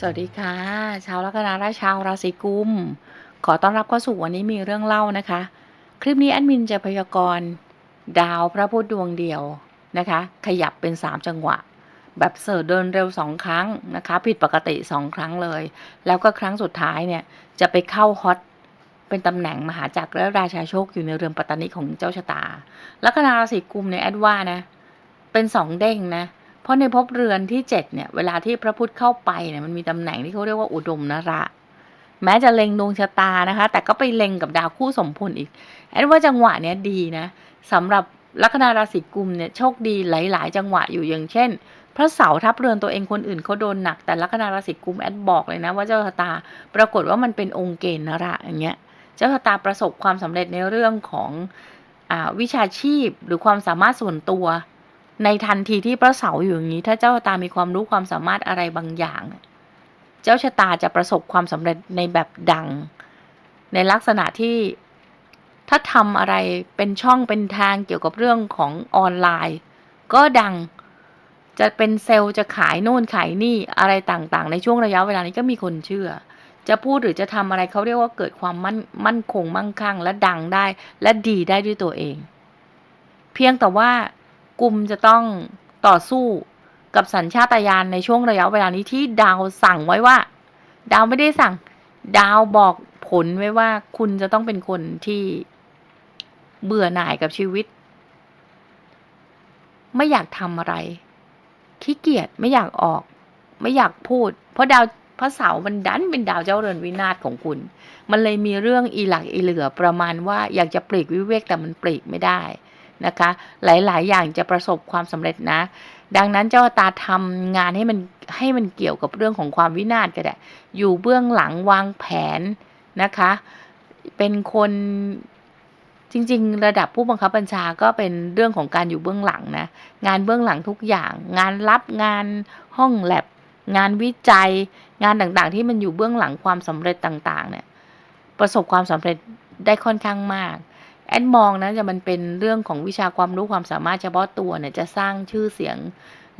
สวัสดีค่ะ ชาวลัคนาและชาวราศีกุม ขอต้อนรับเข้าสู่วันนี้มีเรื่องเล่านะคะ คลิปนี้แอดมินจะพยากรณ์ดาวพระพุธดวงเดียวนะคะ ขยับเป็น 3 จังหวะ แบบเสิร์เดินเร็ว 2 ครั้งนะคะ ผิดปกติ 2 ครั้งเลย แล้วก็ครั้งสุดท้ายเนี่ย จะไปเข้าฮอตเป็นตำแหน่งมหาจักรและราชาโชคอยู่ในเรือนปัตตานีของเจ้าชะตาลัคนาราศีกุมเนี่ยแอดว่านะ เป็นสองเด้งนะ เพราะในภพเรือนที่เจ็ดเนี่ยเวลาที่พระพุทธเข้าไปเนี่ยมันมีตำแหน่งที่เขาเรียกว่าอุดมนระ แม้จะเล็งดวงชะตานะคะ แต่ก็ไปเล็งกับดาวคู่สมพลอีกแอดว่าจังหวะเนี้ยดีนะสำหรับลัคนาราศีกุมเนี่ยโชคดีหลาย ๆ จังหวะอยู่อย่างเช่น พระเสาร์ทับเรือนตัวเองคนอื่นเขาโดนหนัก แต่ลัคนาราศีกุมแอดบอกเลยนะว่าเจ้าชะตาปรากฏว่ามันเป็นองค์เกณฑ์นระอย่างเงี้ยเจ้าชะตาประสบความสำเร็จในเรื่องของอาวิชาชีพหรือความสามารถส่วนตัว ในทันทีที่พระเสาร์อยู่อย่างนี้ ถ้าเจ้าชะตามีความรู้ความสามารถอะไรบางอย่าง เจ้าชะตาจะประสบความสำเร็จในแบบดัง ในลักษณะที่ถ้าทำอะไรเป็นช่องเป็นทางเกี่ยวกับเรื่องของออนไลน์ ก็ดังจะเป็นเซลล์จะขายโน่นขายนี่อะไรต่างๆ ในช่วงระยะเวลานี้ก็มีคนเชื่อ จะพูดหรือจะทำอะไรเขาเรียกว่าเกิดความมั่นมั่นคงมั่งคั่ง และดังได้และดีได้ด้วยตัวเอง เพียงแต่ว่า กลุ่มจะต้องต่อสู้กับสัญชาตญาณในช่วงระยะเวลานี้ที่ดาวสั่งไว้ว่า ดาวไม่ได้สั่ง ดาวบอกผลไว้ว่าคุณจะต้องเป็นคนที่เบื่อหน่ายกับชีวิต ไม่อยากทำอะไรขี้เกียจไม่อยากออก ไม่อยากพูด เพราะดาวพระเสาร์มันดันเป็นดาวเจ้าเรือนวินาศของคุณ มันเลยมีเรื่องอีหลักอีเหลือประมาณว่าอยากจะปลีกวิเวกแต่มันปลีกไม่ได้ นะคะ หลาย ๆ อย่างจะประสบความสำเร็จนะ ดังนั้นเจ้าตาทำงานให้มันให้มันเกี่ยวกับเรื่องของความวินาศก็ได้อยู่เบื้องหลังวางแผนนะคะ เป็นคนจริง ๆ ระดับผู้บังคับบัญชาก็เป็นเรื่องของการอยู่เบื้องหลังนะ งานเบื้องหลังทุกอย่าง งานรับงานห้องแลบ งานวิจัย งานต่างๆ ที่มันอยู่เบื้องหลังความสำเร็จต่าง ๆ เนี่ย ประสบความสำเร็จได้ค่อนข้างมาก แอดมองนะจะมันเป็นเรื่องของวิชาความรู้ความสามารถเฉพาะตัวเนี่ยจะสร้างชื่อเสียง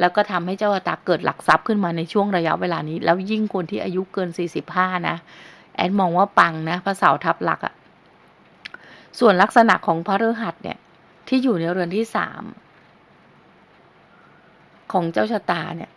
แล้วก็ทำให้เจ้าตาเกิดหลักทรัพย์ขึ้นมาในช่วงระยะเวลานี้ แล้วยิ่งคนที่อายุเกิน 45 นะ แอดมองว่าปังนะพระเสาร์ทับหลักอะส่วนลักษณะของพระฤหัสเนี่ยที่อยู่ในเรือนที่สามของเจ้าชะตาเนี่ย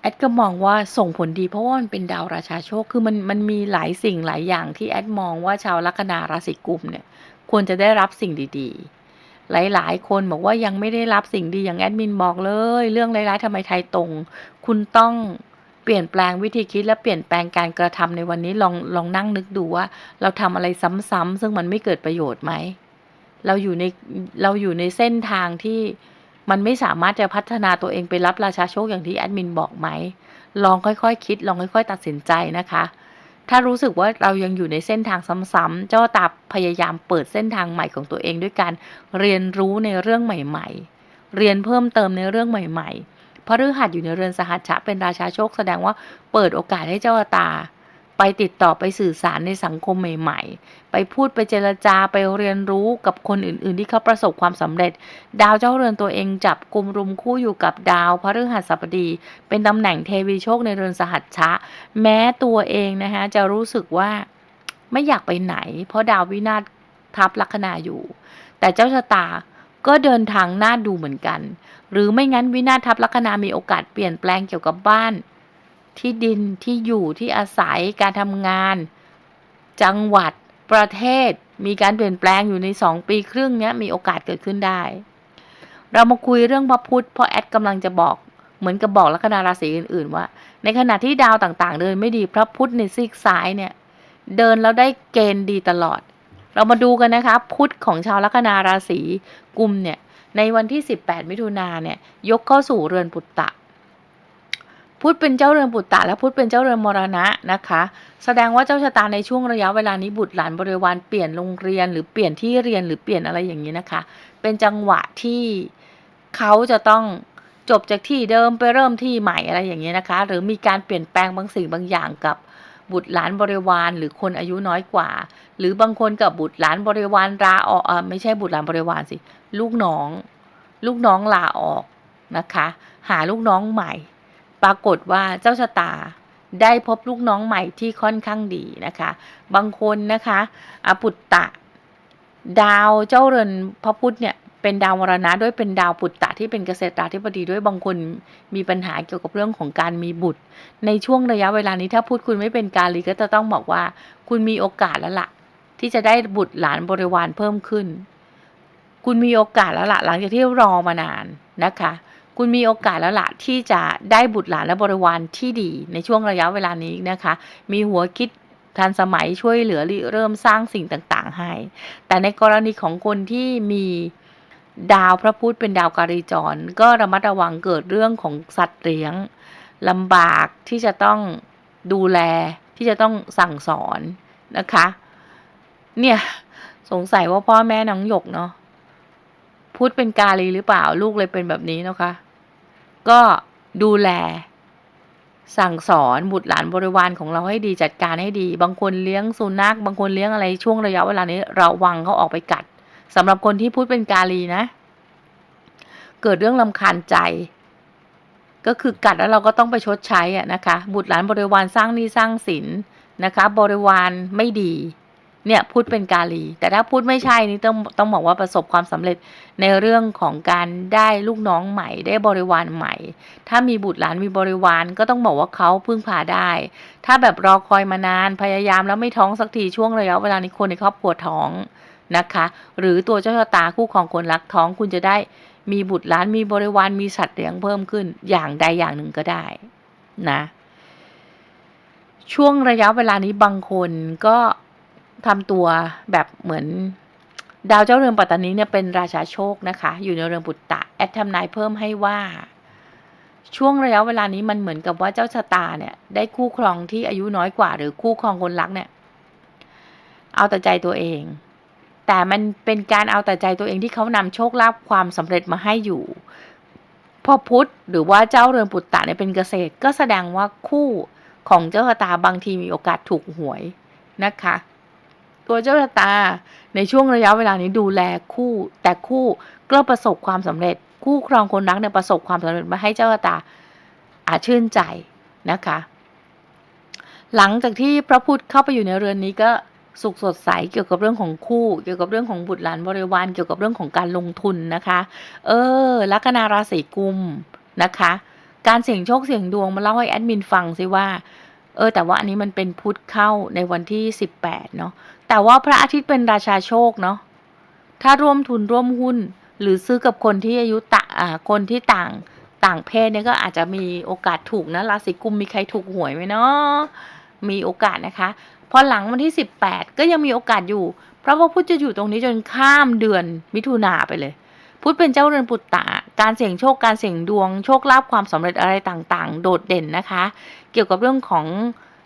แอดก็มองว่าส่งผลดีเพราะว่ามันเป็นดาวราชาโชค คือมันมันมีหลายสิ่งหลายอย่างที่แอดมองว่าชาวลัคนาราศีกุมเนี่ย ควรจะได้รับสิ่งดีๆ หลายๆ คนบอกว่ายังไม่ได้รับสิ่งดีอย่างแอดมินบอกเลย เรื่องร้ายๆทำไมไทยตรง คุณต้องเปลี่ยนแปลงวิธีคิดและเปลี่ยนแปลงการกระทำในวันนี้ลองลองนั่งนึกดูว่า เราทำอะไรซ้ำๆซึ่งมันไม่เกิดประโยชน์ไหม เราอยู่ในเราอยู่ในเส้นทางที่มันไม่สามารถจะพัฒนาตัวเองไปรับราชาโชคอย่างที่แอดมินบอกไหม ลองค่อยๆคคิด ลองค่อย ๆ ตัดสินใจนะคะ ถ้ารู้สึกว่าเรายังอยู่ในเส้นทางซ้ำๆ เจ้าตาพยายามเปิดเส้นทางใหม่ของตัวเองด้วยการเรียนรู้ในเรื่องใหม่ๆ เรียนเพิ่มเติมในเรื่องใหม่ๆ เพราะฤหัสอยู่ในเรือนสหัชชะเป็นราชาโชคแสดงว่าเปิดโอกาสให้เจ้าตา ไปติดต่อไปสื่อสารในสังคมใหม่ ๆ ไปพูดไปเจรจาไปเรียนรู้กับคนอื่น ๆ ที่เขาประสบความสำเร็จ ดาวเจ้าเรือนตัวเองจับกลุ่มรุมคู่อยู่กับดาวพระฤหัสบดี เป็นตำแหน่งเทวีโชคในเรือนสหัชชะ แม้ตัวเองนะคะจะรู้สึกว่าไม่อยากไปไหน เพราะดาววินาศทับลัคนาอยู่ แต่เจ้าชะตาก็เดินทางน่าดูเหมือนกัน หรือไม่งั้นวินาศทับลัคนามีโอกาสเปลี่ยนแปลงเกี่ยวกับบ้าน ที่ดินที่อยู่ที่อาศัยการทำงาน จังหวัดประเทศ มีการเปลี่ยนแปลงอยู่ในสองปีครึ่งเนี้ยมีโอกาสเกิดขึ้นได้ เรามาคุยเรื่องพระพุธเพราะแอดกำลังจะบอกเหมือนกับบอกลัคนาราศีอื่น ๆ ว่า ในขณะที่ดาวต่างๆ เดินไม่ดีพระพุธในซีกซ้ายเนี่ย เดินแล้วได้เกณฑ์ดีตลอด เรามาดูกันนะคะ พุธของชาวลัคนาราศีกุมเนี่ยในวันที่ 18 มิถุนาเนี่ยยกเข้าสู่เรือนปุตตะ พุธเป็นเจ้าเรือนปุตรตะและพุธเป็นเจ้าเรือนมรณะนะคะ แสดงว่าเจ้าชะตาในช่วงระยะเวลานี้บุตรหลานบริวารเปลี่ยนโรงเรียนหรือเปลี่ยนที่เรียนหรือเปลี่ยนอะไรอย่างนี้นะคะ เป็นจังหวะที่เขาจะต้องจบจากที่เดิมไปเริ่มที่ใหม่อะไรอย่างนี้นะคะ หรือมีการเปลี่ยนแปลงบางสิ่งบางอย่างกับบุตรหลานบริวารหรือคนอายุน้อยกว่า หรือบางคนกับบุตรหลานบริวารลาออกอไม่ใช่บุตรหลานบริวารสิ ลูกน้อง ลูกน้องลาออกนะคะ หาลูกน้องใหม่ ปรากฏว่าเจ้าชะตาได้พบลูกน้องใหม่ที่ค่อนข้างดีนะคะ บางคนนะคะอปุตตะ ดาวเจ้าเรือนพระพุธเนี่ยเป็นดาวมรณะด้วยเป็นดาวปุตตะที่เป็นเกษตราธิบดีด้วยบางคนมีปัญหาเกี่ยวกับเรื่องของการมีบุตร ในช่วงระยะเวลานี้ถ้าพูดคุณไม่เป็นกาลีก็จะต้องบอกว่า คุณมีโอกาสแล้วล่ะ ที่จะได้บุตรหลานบริวารเพิ่มขึ้น คุณมีโอกาสแล้วล่ะ หลังจากที่รอมานานนะคะ คุณมีโอกาสแล้วล่ะที่จะได้บุตรหลานและบริวารที่ดีในช่วงระยะเวลานี้นะคะ มีหัวคิดทันสมัยช่วยเหลือเริ่มสร้างสิ่งต่างๆให้ แต่ในกรณีของคนที่มีดาวพระพุธเป็นดาวการีจร ก็ระมัดระวังเกิดเรื่องของสัตว์เลี้ยงลำบากที่จะต้องดูแลที่จะต้องสั่งสอนนะคะ เนี่ยสงสัยว่าพ่อแม่น้องหยกเนาะ พุธเป็นกาลีหรือเปล่าลูกเลยเป็นแบบนี้นะคะ ก็ดูแล สั่งสอนบุตรหลานบริวารของเราให้ดีจัดการให้ดี บางคนเลี้ยงสุนัขบางคนเลี้ยงอะไรช่วงระยะเวลานี้ระวังเขาออกไปกัดสำหรับคนที่พูดเป็นกาลีนะ เกิดเรื่องลำคาญใจก็คือกัดแล้วเราก็ต้องไปชดใช้อะนะคะ บุตรหลานบริวารสร้างหนี้สร้างสินนะคะ บริวารไม่ดี เนี่ยพูดเป็นกาลี แต่ถ้าพูดไม่ใช่นี่ต้องต้องบอกว่าประสบความสำเร็จในเรื่องของการได้ลูกน้องใหม่ ได้บริวารใหม่ ถ้ามีบุตรหลานมีบริวารก็ต้องบอกว่าเขาพึ่งพาได้ ถ้าแบบรอคอยมานานพยายามแล้วไม่ท้องสักทีช่วงระยะเวลานี้คนในครอบครัวท้องนะคะ หรือตัวเจ้าชะตาคู่ของคนรักท้องคุณจะได้มีบุตรหลานมีบริวารมีสัตว์เลี้ยงเพิ่มขึ้นอย่างใดอย่างหนึ่งก็ได้นะ ช่วงระยะเวลานี้บางคนก็ ทำตัวแบบเหมือนดาวเจ้าเรือนปัตตานีเนี่ยเป็นราชาโชคนะคะ อยู่ในเรือนปุตตะแอดทำนายเพิ่มให้ว่า ช่วงระยะเวลานี้มันเหมือนกับว่าเจ้าชะตาเนี่ยได้คู่ครองที่อายุน้อยกว่า หรือคู่ครองคนรักเนี่ย เอาแต่ใจตัวเอง แต่มันเป็นการเอาแต่ใจตัวเองที่เขานำโชคลาภความสำเร็จมาให้อยู่พอพุธหรือว่าเจ้าเรือนปุตตะเนี่ยเป็นเกษตร ก็แสดงว่าคู่ของเจ้าชะตาบางทีมีโอกาสถูกหวยนะคะ ตัวเจ้าชะตา ในช่วงระยะเวลานี้ดูแลคู่ แต่คู่ก็ประสบความสำเร็จ คู่ครองคนรักเนี่ยประสบความสำเร็จมาให้เจ้าชะตาอาชื่นใจนะคะ หลังจากที่พระพุธเข้าไปอยู่ในเรือนนี้ก็สุขสดใสเกี่ยวกับเรื่องของคู่ เกี่ยวกับเรื่องของบุตรหลานบริวารเกี่ยวกับเรื่องของการลงทุนนะคะ เออลัคนาราศีกุมนะคะ การเสี่ยงโชคเสี่ยงดวงมาเล่าให้แอดมินฟังสิว่า เออ แต่ว่าอันนี้มันเป็นพุธเข้าในวันที่สิบแปดเนาะ แต่ว่าพระอาทิตย์เป็นราชาโชคเนาะถ้าร่วมทุนร่วมหุ้น หรือซื้อกับคนที่อายุต่าคนที่ต่างต่างเพศเนี่ยก็อาจจะมีโอกาสถูกนะราศีกุมมีใครถูกหวยไหมเนาะมีโอกาสนะคะพอหลังวันที่สิบแปดก็ยังมีโอกาสอยู่ เพราะว่าพุธจะอยู่ตรงนี้จนข้ามเดือนมิถุนาไปเลย พุธเป็นเจ้าเรือนปุตตะ การเสี่ยงโชคการเสี่ยงดวง โชคลาภความสำเร็จอะไรต่างๆ โดดเด่นนะคะ เกี่ยวกับเรื่องของ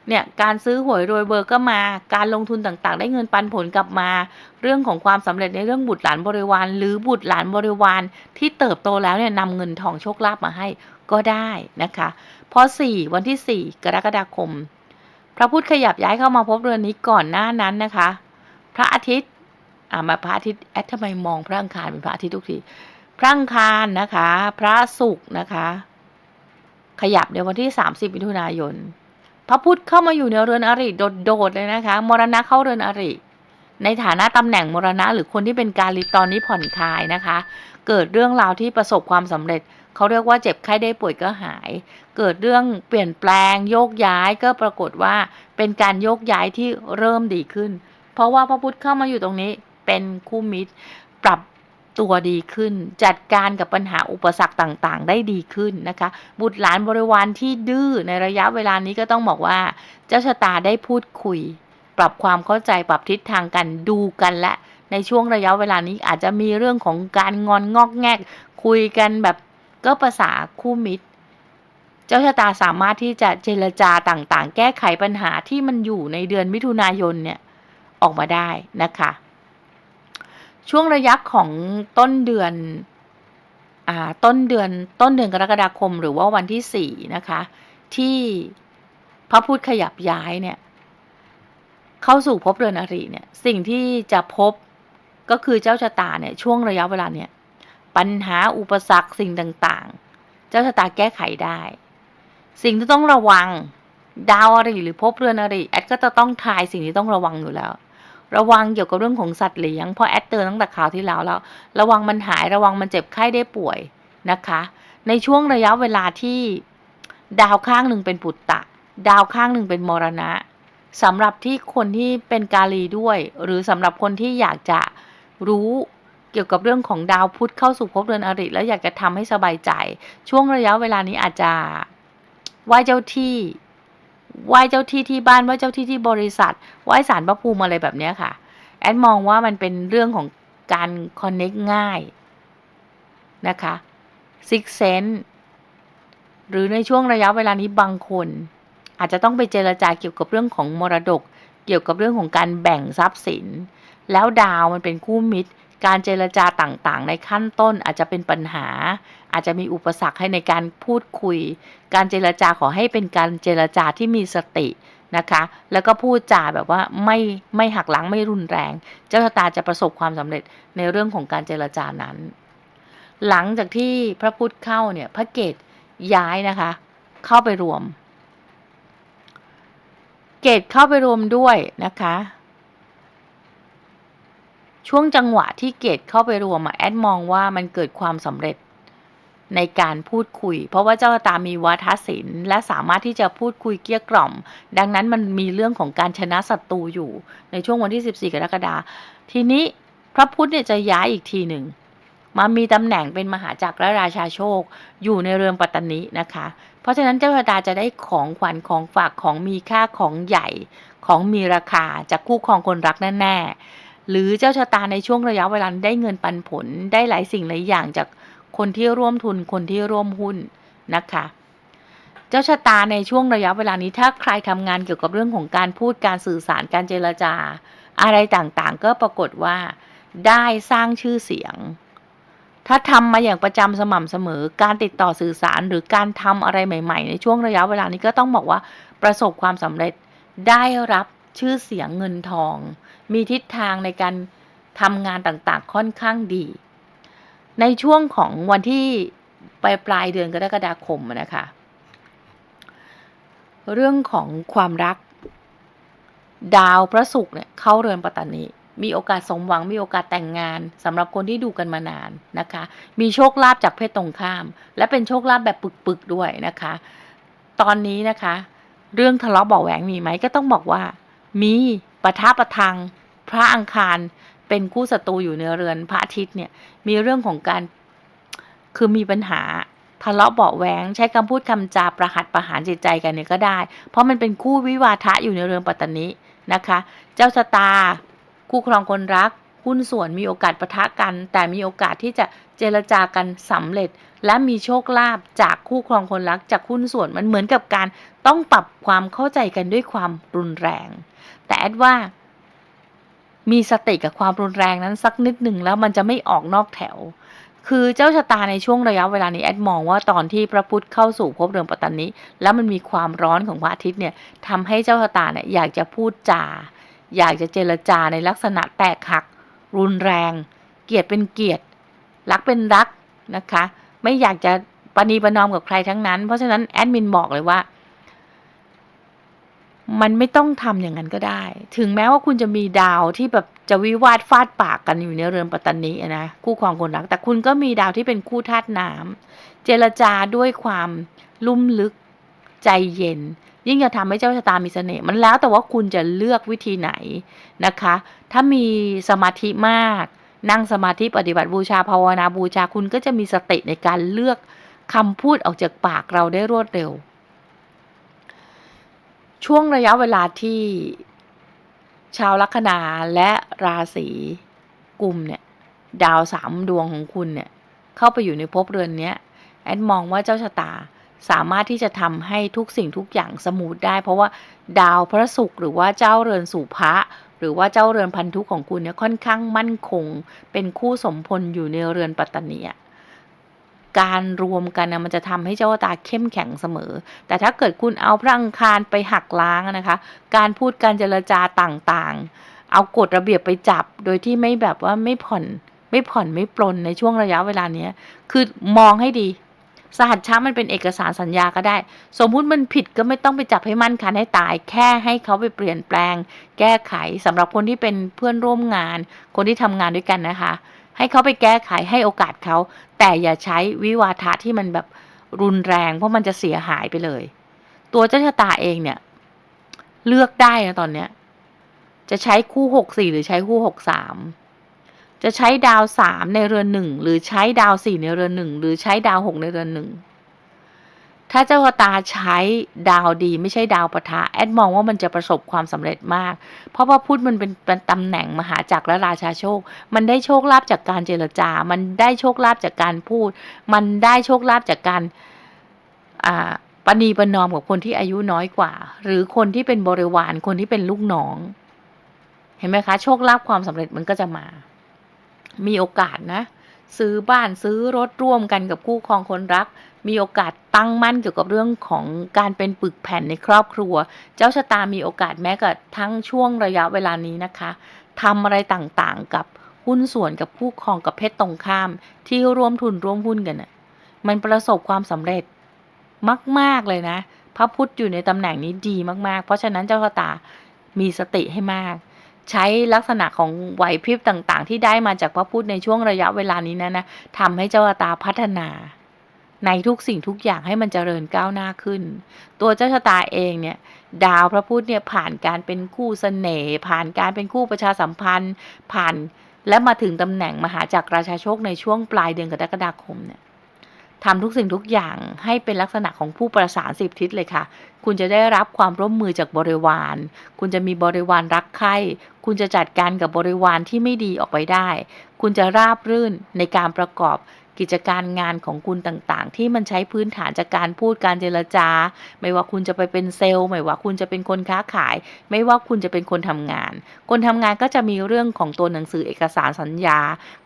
เนี่ยการซื้อหวยรวยเบอร์ก็มา การลงทุนต่างๆ ได้เงินปันผลกลับมา เรื่องของความสำเร็จในเรื่องบุตรหลานบริวาร หรือบุตรหลานบริวารที่เติบโตแล้วเนี่ยนำเงินทองโชคลาภมาให้ก็ได้นะคะพอสี่วันที่สี่กรกฎาคม พระพุธขยับย้ายเข้ามาพบเรือนนี้ก่อนหน้านั้นนะคะ พระอาทิตย์อ่ามาพระอาทิตย์แอดทำไมมองพระอังคารเป็นพระอาทิตย์ทุกทีพระอังคารนะคะ พระศุกร์นะคะ ขยับในวันที่ 30มิถุนายน พระพุทธเข้ามาอยู่ในเรือนอริโดดๆเลยนะคะ มรณะเข้าเรือนอริ ในฐานะตำแหน่งมรณะ หรือคนที่เป็นกาลิตอนนี้ผ่อนคลายนะคะ เกิดเรื่องราวที่ประสบความสำเร็จเขาเรียกว่าเจ็บไข้ได้ป่วยก็หาย เกิดเรื่องเปลี่ยนแปลงโยกย้ายก็ปรากฏว่าเป็นการโยกย้ายที่เริ่มดีขึ้น เพราะว่าพระพุทธเข้ามาอยู่ตรงนี้เป็นคู่มิตร ปรับ ตัวดีขึ้น จัดการกับปัญหาอุปสรรคต่างๆ ได้ดีขึ้นนะคะ บุตรหลานบริวารที่ดื้อในระยะเวลานี้ก็ต้องบอกว่า เจ้าชะตาได้พูดคุย ปรับความเข้าใจปรับทิศทางกันดูกันและ ในช่วงระยะเวลานี้อาจจะมีเรื่องของการงอนงอกแงก คุยกันแบบก็ภาษาคู่มิตร เจ้าชะตาสามารถที่จะเจรจาต่างๆ แก้ไขปัญหาที่มันอยู่ในเดือนมิถุนายนเนี่ยออกมาได้นะคะ ช่วงระยะของต้นเดือนอต้นเดือนต้นเดือนกรกฎาคมหรือว่าวันที่สี่นะคะ ที่พระพุธขยับย้ายเนี่ย เข้าสู่ภพเรือนอริเนี่ย สิ่งที่จะพบก็คือเจ้าชะตาเนี่ยช่วงระยะเวลาเนี่ย ปัญหาอุปสรรคสิ่งต่างๆ เจ้าชะตาแก้ไขได้ สิ่งที่ต้องระวังดาวอริหรือภพเรือนอริแอดก็จะต้องทายสิ่งที่ต้องระวังอยู่แล้ว ระวังเกี่ยวกับเรื่องของสัตว์เลี้ยงเพราะแอดเตือนตั้งแต่ข่าวที่แล้วแล้ว ระวังมันหายระวังมันเจ็บไข้ได้ป่วยนะคะ ในช่วงระยะเวลาที่ดาวข้างหนึ่งเป็นปุตตะ ดาวข้างหนึ่งเป็นมรณะสำหรับที่คนที่เป็นกาลีด้วย หรือสำหรับคนที่อยากจะรู้เกี่ยวกับเรื่องของดาวพุธเข้าสู่ภพเรือนอริ แล้วอยากจะทำให้สบายใจ ช่วงระยะเวลานี้อาจจะไหว้เจ้าที่ ไหว้เจ้าที่ที่บ้านไหว้เจ้าที่ที่บริษัทไหว้ศาลพระภูมิอะไรแบบนี้ค่ะ แอดมองว่ามันเป็นเรื่องของการคอนเน็กง่ายนะคะซิกเซนหรือในช่วงระยะเวลานี้บางคน อาจจะต้องไปเจรจาเกี่ยวกับเรื่องของมรดก เกี่ยวกับเรื่องของการแบ่งทรัพย์สิน แล้วดาวมันเป็นคู่มิตร การเจรจาต่างๆ ในขั้นต้นอาจจะเป็นปัญหา อาจจะมีอุปสรรคให้ในการพูดคุย การเจรจาขอให้เป็นการเจรจาที่มีสตินะคะ แล้วก็พูดจาแบบว่าไม่ไม่หักหลังไม่รุนแรง เจ้าชะตาจะประสบความสำเร็จในเรื่องของการเจรจานั้น หลังจากที่พระพุทธเข้าเนี่ยพระเกตย้ายนะคะ เข้าไปรวม เกตเข้าไปรวมด้วยนะคะ ช่วงจังหวะที่เกตเข้าไปรวมแอดมองว่ามันเกิดความสำเร็จในการพูดคุย เพราะว่าเจ้าตามีวัฒศิลป์และสามารถที่จะพูดคุยเกลี้ยกล่อม ดังนั้นมันมีเรื่องของการชนะศัตรูอยู่ ในช่วงวันที่ 14 กรกฎาคมทีนี้พระพุทธเนี่ยจะย้ายอีกทีหนึ่งมามีตำแหน่งเป็นมหาจักรและราชาโชค อยู่ในเรือนปัตตานีนะคะ เพราะฉะนั้นเจ้าชะตาจะได้ของขวัญของฝากของมีค่าของใหญ่ของมีราคาจากคู่ครองคนรักแน่ๆ หรือเจ้าชะตาในช่วงระยะเวลาได้เงินปันผลได้หลายสิ่งหลายอย่างจากคนที่ร่วมทุนคนที่ร่วมหุ้นนะคะ เจ้าชะตาในช่วงระยะเวลานี้ถ้าใครทำงานเกี่ยวกับเรื่องของการพูดการสื่อสารการเจรจา อะไรต่างๆ ก็ปรากฏว่า ได้สร้างชื่อเสียง ถ้าทำมาอย่างประจำสม่ำเสมอ การติดต่อสื่อสารหรือการทำอะไรใหม่ ๆ ในช่วงระยะเวลานี้ก็ต้องบอกว่าประสบความสำเร็จได้รับ ชื่อเสียงเงินทอง มีทิศทางในการทำงานต่างๆ ค่อนข้างดี ในช่วงของวันที่ปลายปลายเดือนกรกฎาคมนะคะ เรื่องของความรัก ดาวพระศุกร์เนี่ยเข้าเรือนปัตตานีมีโอกาสสมหวังมีโอกาสแต่งงานสำหรับคนที่ดูกันมานานนะคะ มีโชคลาภจากเพศตรงข้าม และเป็นโชคลาภแบบปึกๆด้วยนะคะ ตอนนี้นะคะ เรื่องทะเลาะเบาแหวงมีไหมก็ต้องบอกว่า มีปะทะประทัง พระอังคารเป็นคู่ศัตรูอยู่ในเรือนพระอาทิตย์เนี่ยมีเรื่องของการคือมีปัญหาทะเลาะเบาแหวงใช้คำพูดคำจาประหัดประหารจิตใจกันเนี่ยก็ได้ เพราะมันเป็นคู่วิวาทะอยู่ในเรือนปัตตานีนะคะ เจ้าชะตาคู่ครองคนรักหุ้นส่วนมีโอกาสปะทะกัน แต่มีโอกาสที่จะเจรจากันสำเร็จ และมีโชคลาภจากคู่ครองคนรักจากหุ้นส่วนมันเหมือนกับการต้องปรับความเข้าใจกันด้วยความรุนแรง แต่แอดว่า มีสติกับความรุนแรงนั้นสักนิดหนึ่งแล้วมันจะไม่ออกนอกแถว คือเจ้าชะตาในช่วงระยะเวลานี้แอดมองว่าตอนที่พระพุทธเข้าสู่ภพเรือนปัตตานีแล้วมันมีความร้อนของพระอาทิตย์เนี่ยทำให้เจ้าชะตาเนี่ยอยากจะพูดจา อยากจะเจรจาในลักษณะแตกหัก รุนแรง เกลียดเป็นเกลียดรักเป็นรักนะคะ ไม่อยากจะปณีประนอมกับใครทั้งนั้น เพราะฉะนั้นแอดมินบอกเลยว่า มันไม่ต้องทำอย่างนั้นก็ได้ ถึงแม้ว่าคุณจะมีดาวที่แบบจะวิวาทฟาดปากกันอยู่ในเรือนปัตตานีนะคู่ครองคนรัก แต่คุณก็มีดาวที่เป็นคู่ธาตุน้ำเจรจาด้วยความลุ่มลึกใจเย็น ยิ่งจะทำให้เจ้าชะตามีเสน่ห์มันแล้วแต่ว่าคุณจะเลือกวิธีไหนนะคะ ถ้ามีสมาธิมาก นั่งสมาธิปฏิบัติบูชาภาวนาบูชาคุณก็จะมีสติในการเลือกคำพูดออกจากปากเราได้รวดเร็ว ช่วงระยะเวลาที่ชาวลัคนาและราศีกุมเนี่ย ดาวสามดวงของคุณเนี่ย เข้าไปอยู่ในภพเรือนเนี้ยแอดมองว่าเจ้าชะตาสามารถที่จะทำให้ทุกสิ่งทุกอย่างสมูทได้ เพราะว่าดาวพระศุกร์หรือว่าเจ้าเรือนสู่พระหรือว่าเจ้าเรือนพันธุของคุณเนี่ยค่อนข้างมั่นคง เป็นคู่สมพลอยู่ในเรือนปัตตานีอะ การรวมกันนะมันจะทำให้เจ้าตาเข้มแข็งเสมอ แต่ถ้าเกิดคุณเอาพระอังคารไปหักล้างนะคะ การพูดการเจรจาต่างๆ เอากฎระเบียบไปจับ โดยที่ไม่แบบว่าไม่ผ่อนไม่ผ่อนไม่ปลนในช่วงระยะเวลาเนี้ย คือมองให้ดี สหัสช้ามันเป็นเอกสารสัญญาก็ได้ สมมุติมันผิดก็ไม่ต้องไปจับให้มั่นคันให้ตาย แค่ให้เขาไปเปลี่ยนแปลง แก้ไขสำหรับคนที่เป็นเพื่อนร่วมงาน คนที่ทำงานด้วยกันนะคะ ให้เขาไปแก้ไขให้โอกาสเขา แต่อย่าใช้วิวาทะที่มันแบบรุนแรง เพราะมันจะเสียหายไปเลย ตัวเจ้าชะตาเองเนี่ย เลือกได้นะตอนเนี้ย จะใช้คู่หกสี่หรือใช้คู่หกสามจะใช้ดาวสามในเรือนหนึ่งหรือใช้ดาวสี่ในเรือนหนึ่งหรือใช้ดาวหกในเรือนหนึ่ง ถ้าเจ้าชะตาใช้ดาวดี ไม่ใช่ดาวปะทะแอดมองว่ามันจะประสบความสำเร็จมาก เพราะว่าพุธมันเป็นเป็นตำแหน่งมหาจักรและราชาโชค มันได้โชคลาภจากการเจรจา มันได้โชคลาภจากการพูด มันได้โชคลาภจากการอ่าปณีประนอมกับคนที่อายุน้อยกว่า หรือคนที่เป็นบริวารคนที่เป็นลูกน้อง เห็นไหมคะ โชคลาภความสำเร็จมันก็จะมา มีโอกาสนะ ซื้อบ้านซื้อรถร่วมกันกับคู่ครองคนรัก มีโอกาสตั้งมั่นเกี่ยวกับเรื่องของการเป็นปึกแผ่นในครอบครัว เจ้าชะตามีโอกาสแม้กระทั่งช่วงระยะเวลานี้นะคะทำอะไรต่างๆ กับหุ้นส่วนกับคู่ครองกับเพศตรงข้าม ที่ร่วมทุนร่วมหุ้นกันน่ะมันประสบความสำเร็จมาก ๆ เลยนะ พระพุทธอยู่ในตำแหน่งนี้ดีมากๆ เพราะฉะนั้นเจ้าชะตามีสติให้มาก ใช้ลักษณะของไหวพริบต่างๆ ที่ได้มาจากพระพุทธในช่วงระยะเวลานี้นะนะทำให้เจ้าชะตาพัฒนา ในทุกสิ่งทุกอย่างให้มันเจริญก้าวหน้าขึ้น ตัวเจ้าชะตาเองเนี่ย ดาวพระพุธเนี่ยผ่านการเป็นคู่เสน่ห์ผ่านการเป็นคู่ประชาสัมพันธ์ ผ่านและมาถึงตำแหน่งมหาจักรราชาโชคในช่วงปลายเดือนกรกฎาคมเนี่ยทำทุกสิ่งทุกอย่างให้เป็นลักษณะของผู้ประสานสิบทิศเลยค่ะ คุณจะได้รับความร่วมมือจากบริวาร คุณจะมีบริวารรักใคร่ คุณจะจัดการกับบริวารที่ไม่ดีออกไปได้ คุณจะราบรื่นในการประกอบ กิจการงานของคุณต่างๆ ที่มันใช้พื้นฐานจากการพูดการเจรจา ไม่ว่าคุณจะไปเป็นเซลล์ ไม่ว่าคุณจะเป็นคนค้าขาย ไม่ว่าคุณจะเป็นคนทำงาน คนทำงานก็จะมีเรื่องของตัวหนังสือเอกสารสัญญา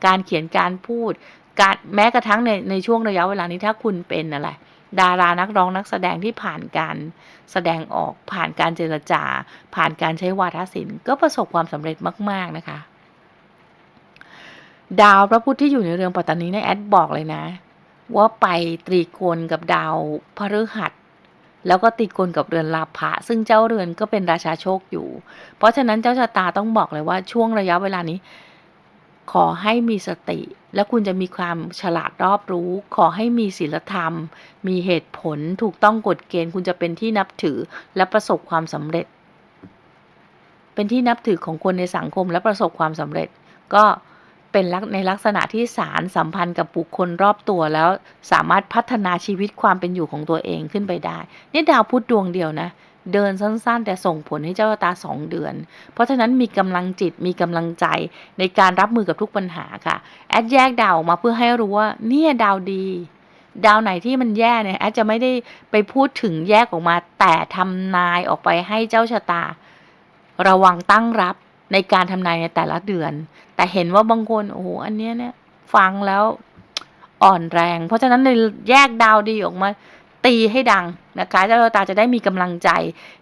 การเขียนการพูด การแม้กระทั่งในในช่วงระยะเวลานี้ถ้าคุณเป็นอะไรดารานักร้องนักแสดงที่ผ่านการแสดงออกผ่านการเจรจา ผ่านการใช้วาทศิลป์ก็ประสบความสำเร็จมาก ๆ นะคะ ดาวพระพุธที่อยู่ในเรือนปัตตานีในแอดบอกเลยนะ ว่าไปตรีโกณกับดาวพฤหัส แล้วก็ติดกลกับเรือนลาภะซึ่งเจ้าเรือนก็เป็นราชาโชคอยู่ เพราะฉะนั้นเจ้าชะตาต้องบอกเลยว่าช่วงระยะเวลานี้ ขอให้มีสติ และคุณจะมีความฉลาดรอบรู้ ขอให้มีศีลธรรม มีเหตุผลถูกต้องกฎเกณฑ์ คุณจะเป็นที่นับถือและประสบความสำเร็จ เป็นที่นับถือของคนในสังคมและประสบความสำเร็จ ก็ เป็นลักในลักษณะที่สารสัมพันธ์กับบุคคลรอบตัวแล้ว สามารถพัฒนาชีวิตความเป็นอยู่ของตัวเองขึ้นไปได้ นี่ดาวพุธดวงเดียวนะ เดินสั้นๆ แต่ส่งผลให้เจ้าตาสองเดือน เพราะฉะนั้นมีกำลังจิตมีกำลังใจในการรับมือกับทุกปัญหาค่ะ แอดแยกดาวออกมาเพื่อให้รู้ว่าเนี่ยดาวดีดาวไหนที่มันแย่เนี่ยแอดจะไม่ได้ไปพูดถึงแยกออกมา แต่ทำนายออกไปให้เจ้าชะตา ระวังตั้งรับ ในการทำนายในแต่ละเดือน แต่เห็นว่าบางคนโอ้โหอันเนี้ยเนี่ยฟังแล้วอ่อนแรง เพราะฉะนั้นในแยกดาวดีออกมาตีให้ดังนะคะเจ้าชะตาจะได้มีกำลังใจ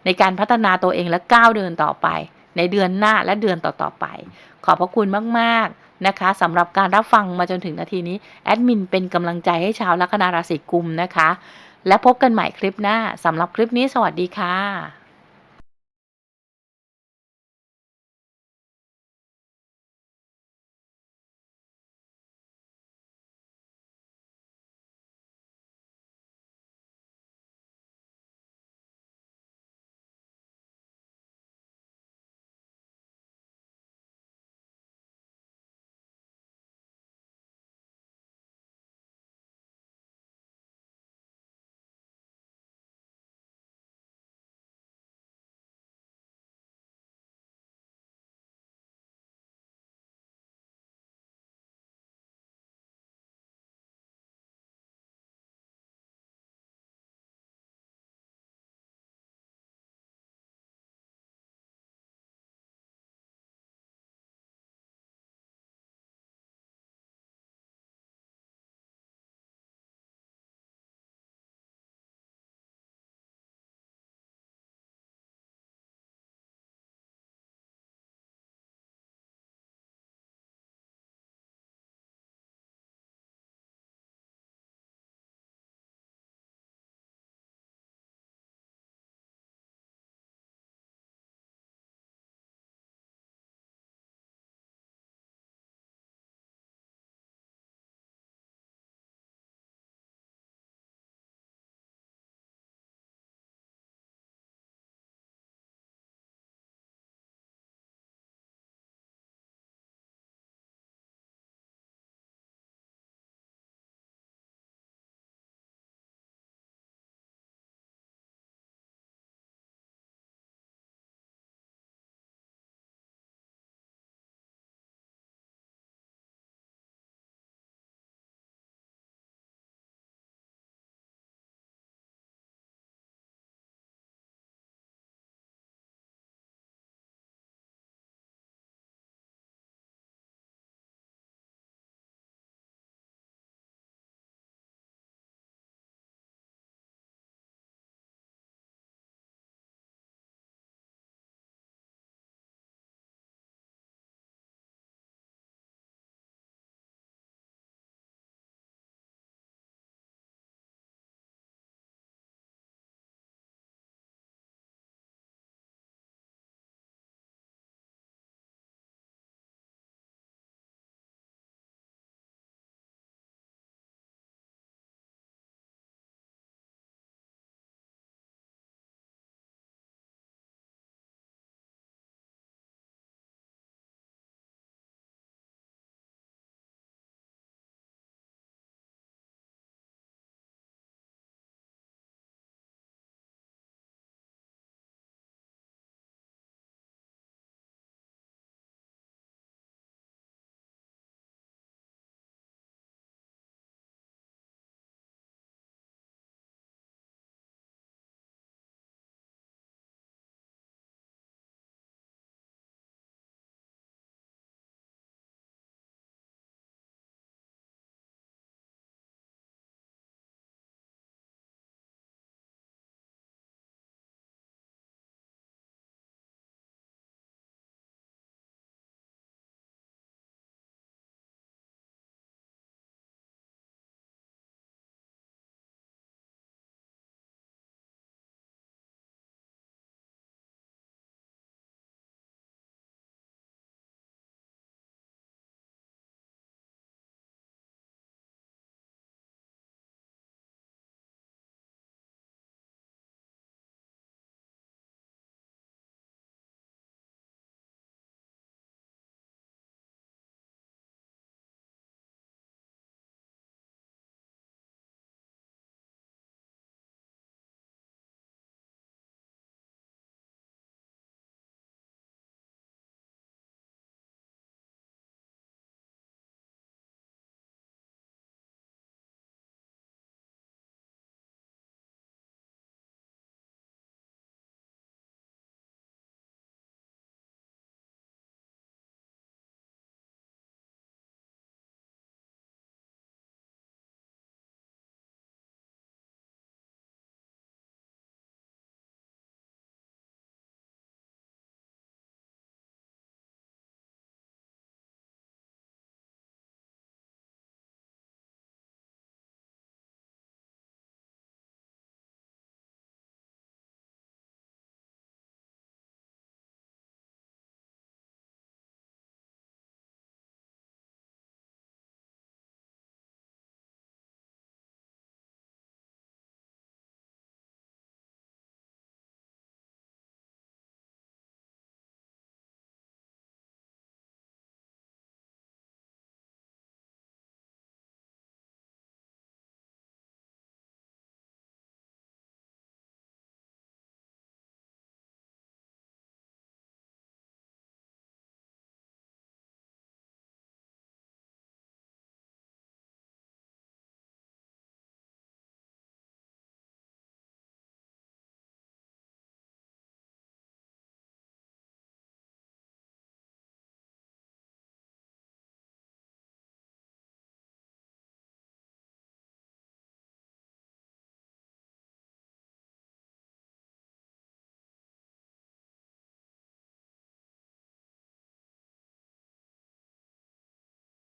ในการพัฒนาตัวเองและก้าวเดินต่อไป ในเดือนหน้าและเดือนต่อๆไป ขอบพระคุณมากๆนะคะสำหรับการรับฟังมาจนถึงนาทีนี้แอดมินเป็นกำลังใจให้ชาวลัคนาราศีกุมนะคะ และพบกันใหม่คลิปหน้าสำหรับคลิปนี้สวัสดีค่ะ